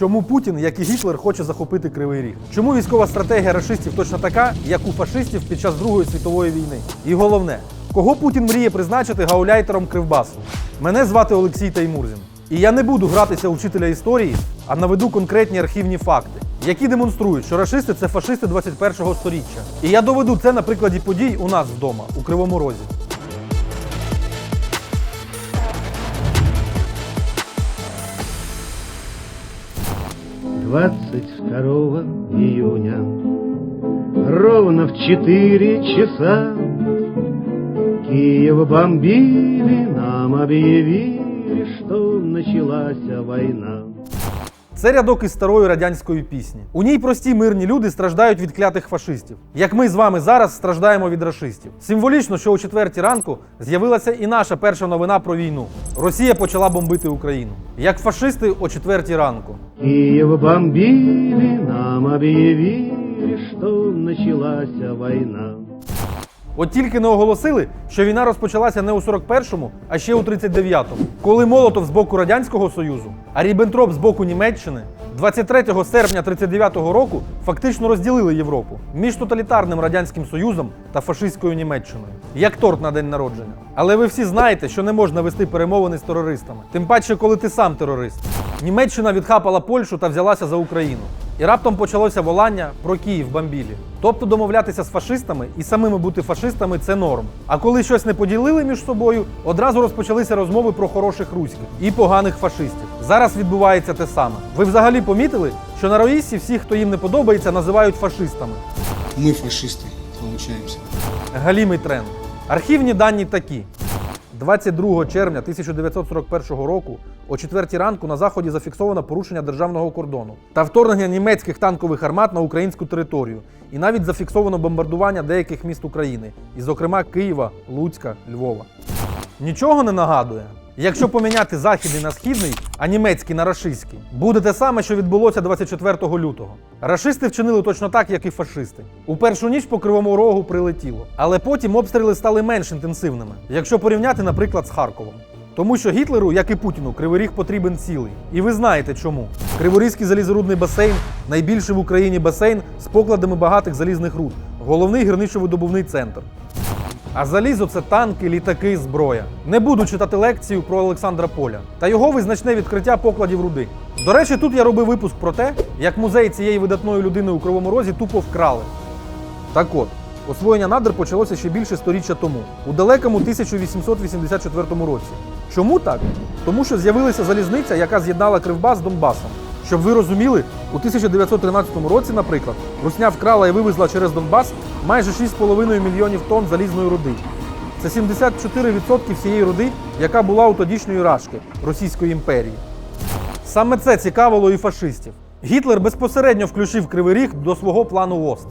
Чому Путін, як і Гітлер, хоче захопити Кривий Ріг? Чому військова стратегія рашистів точно така, як у фашистів під час Другої світової війни? І головне, кого Путін мріє призначити гауляйтером Кривбасу? Мене звати Олексій Таймурзін. І я не буду гратися у вчителя історії, а наведу конкретні архівні факти, які демонструють, що рашисти це фашисти 21-го сторіччя. І я доведу це на прикладі подій у нас вдома, у Кривому Розі. Двадцать второго июня Ровно в четыре часа Киев бомбили, нам объявили, что началась война. Це рядок із старої радянської пісні. У ній прості мирні люди страждають від клятих фашистів, як ми з вами зараз страждаємо від рашистів. Символічно, що о четвертій ранку з'явилася і наша перша новина про війну. Росія почала бомбити Україну. Як фашисти о четвертій ранку. Киев бомбили, нам объявили, что началась война. От тільки не оголосили, що війна розпочалася не у 41-му, а ще у 39-му, коли Молотов з боку Радянського Союзу, а Ріббентроп з боку Німеччини 23 серпня 39-го року фактично розділили Європу між тоталітарним Радянським Союзом та фашистською Німеччиною, як торт на день народження. Але ви всі знаєте, що не можна вести перемовини з терористами, тим паче, коли ти сам терорист. Німеччина відхапала Польщу та взялася за Україну. І раптом почалося волання про Київ бомбілі. Тобто домовлятися з фашистами і самими бути фашистами це норм. А коли щось не поділили між собою, одразу розпочалися розмови про хороших руських і поганих фашистів. Зараз відбувається те саме. Ви взагалі помітили, що на Роїсі всіх, хто їм не подобається, називають фашистами. Мы фашисты, получаемся. Галімий тренд. Архівні дані такі. 22 червня 1941 року о 4 ранку на заході зафіксовано порушення державного кордону та вторгнення німецьких танкових армат на українську територію. І навіть зафіксовано бомбардування деяких міст України, і, зокрема, Києва, Луцька, Львова. Нічого не нагадує. Якщо поміняти західний на східний, а німецький на рашистський, буде те саме, що відбулося 24 лютого. Рашисти вчинили точно так, як і фашисти. У першу ніч по кривому рогу прилетіло, але потім обстріли стали менш інтенсивними, якщо порівняти, наприклад, з Харковом. Тому що Гітлеру, як і Путіну, Кривий Ріг потрібен цілий. І ви знаєте чому. Криворізький залізорудний басейн найбільший в Україні басейн з покладами багатих залізних руд, головний гірничо-видобувний центр. А залізо це танки, літаки, зброя. Не буду читати лекцію про Олександра Поля та його визначне відкриття покладів руди. До речі, тут я робив випуск про те, як музей цієї видатної людини у Кривому Розі тупо вкрали. Так от, освоєння надр почалося ще більше сторіччя тому, у далекому 1884 році. Чому так? Тому що з'явилася залізниця, яка з'єднала Кривбас з Донбасом. Щоб ви розуміли, у 1913 році, наприклад, Русня вкрала і вивезла через Донбас майже 6,5 мільйонів тонн залізної руди. Це 74% всієї руди, яка була у тодішньої Рашки Російської імперії. Саме це цікавило і фашистів. Гітлер безпосередньо включив Кривий Ріг до свого плану ВОСТ.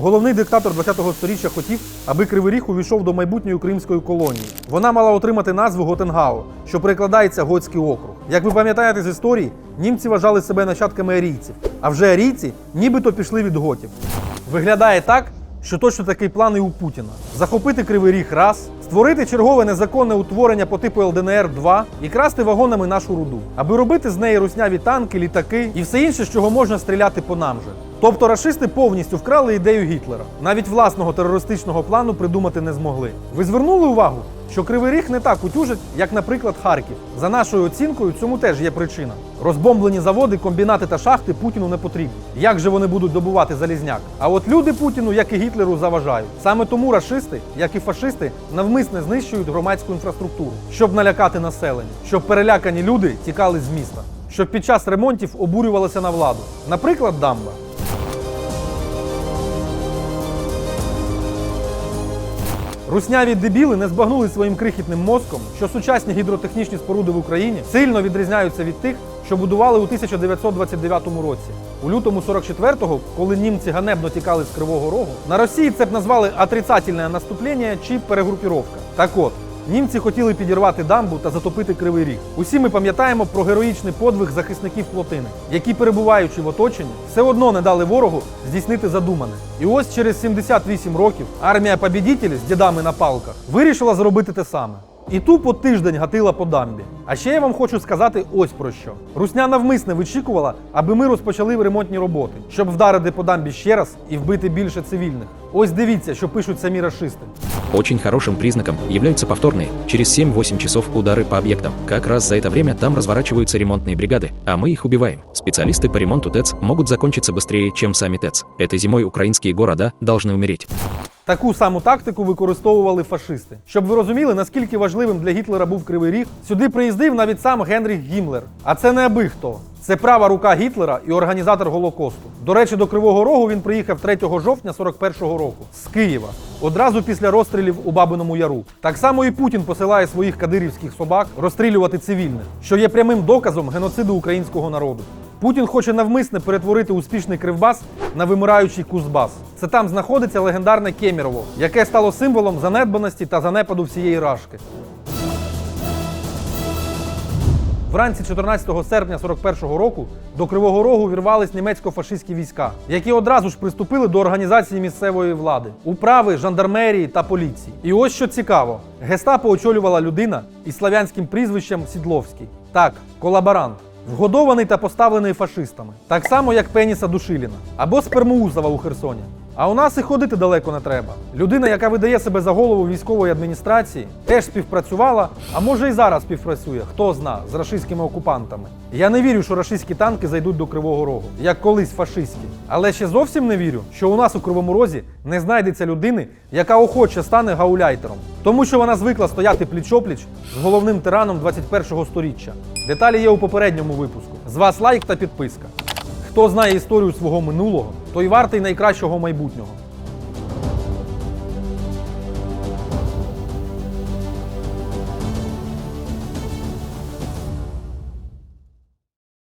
Головний диктатор 20-го сторіччя хотів, аби Кривий Ріг увійшов до майбутньої кримської колонії. Вона мала отримати назву Готенгау, що перекладається Готський округ. Як ви пам'ятаєте з історії, німці вважали себе нащадками арійців, а вже арійці нібито пішли від готів. Виглядає так, що точно такий план і у Путіна: захопити Кривий Ріг раз, створити чергове незаконне утворення по типу ЛДНР 2 і красти вагонами нашу руду, аби робити з неї русняві танки, літаки і все інше, з чого можна стріляти по нам же. Тобто рашисти повністю вкрали ідею Гітлера. Навіть власного терористичного плану придумати не змогли. Ви звернули увагу, що Кривий Ріг не так утюжить, як, наприклад, Харків. За нашою оцінкою, цьому теж є причина. Розбомблені заводи, комбінати та шахти Путіну не потрібні. Як же вони будуть добувати залізняк? А от люди Путіну, як і Гітлеру, заважають. Саме тому рашисти, як і фашисти, навмисне знищують громадську інфраструктуру, щоб налякати населення, щоб перелякані люди тікали з міста, щоб під час ремонтів обурювалися на владу. Наприклад, дамба. Русняві дебіли не збагнули своїм крихітним мозком, що сучасні гідротехнічні споруди в Україні сильно відрізняються від тих, що будували у 1929 році. У лютому 44-го, коли німці ганебно тікали з Кривого Рогу, на Росії це б назвали отрицательне наступлення чи перегрупіровка. Так от. Німці хотіли підірвати дамбу та затопити Кривий Ріг. Усі ми пам'ятаємо про героїчний подвиг захисників плотини, які, перебуваючи в оточенні, все одно не дали ворогу здійснити задумане. І ось через 78 років армія побідітелів з дідами на палках вирішила зробити те саме. і тупо тиждень гатила по дамбі. А ще я вам хочу сказати ось про що. Русня навмисне вичікувала, аби ми розпочали ремонтні роботи, щоб вдарити по дамбі ще раз і вбити більше цивільних. Ось дивіться, що пишуть самі рашисти. Очень хорошим признаком являются повторные, через 7-8 часов удары по объектам. Как раз за это время там разворачиваются ремонтные бригады, а мы их убиваем. Специалисты по ремонту ТЭЦ могут закончиться быстрее, чем сами ТЭЦ. Этой зимой украинские города должны умереть. Таку саму тактику використовували фашисти. Щоб ви розуміли, наскільки важливим для Гітлера був Кривий Ріг, сюди приїздив навіть сам Генріх Гіммлер. А це не аби хто. Це права рука Гітлера і організатор Голокосту. До речі, до Кривого Рогу він приїхав 3 жовтня 41-го року з Києва, одразу після розстрілів у Бабиному Яру. Так само і Путін посилає своїх кадирівських собак розстрілювати цивільних, що є прямим доказом геноциду українського народу. Путін хоче навмисне перетворити успішний Кривбас на вимираючий Кузбас. Це там знаходиться легендарне Кемірово, яке стало символом занедбаності та занепаду всієї рашки. Вранці 14 серпня 41-го року до Кривого Рогу вірвались німецько-фашистські війська, які одразу ж приступили до організації місцевої влади, управи, жандармерії та поліції. І ось що цікаво: гестапо очолювала людина із славянським прізвищем Сідловський. Так, колаборант. Вгодований та поставлений фашистами, так само як Пеніса Душиліна або Спермоусова у Херсоні. А у нас і ходити далеко не треба. Людина, яка видає себе за голову військової адміністрації, теж співпрацювала, а може і зараз співпрацює, хто зна, з рашистськими окупантами. Я не вірю, що рашистські танки зайдуть до Кривого Рогу, як колись фашистські. Але ще зовсім не вірю, що у нас у Кривому Розі не знайдеться людини, яка охоче стане гауляйтером, тому що вона звикла стояти пліч-опліч з головним тираном 21-го сторіччя. Деталі є у попередньому випуску. З вас лайк та підписка. Хто знає історію свого минулого, той вартий найкращого майбутнього.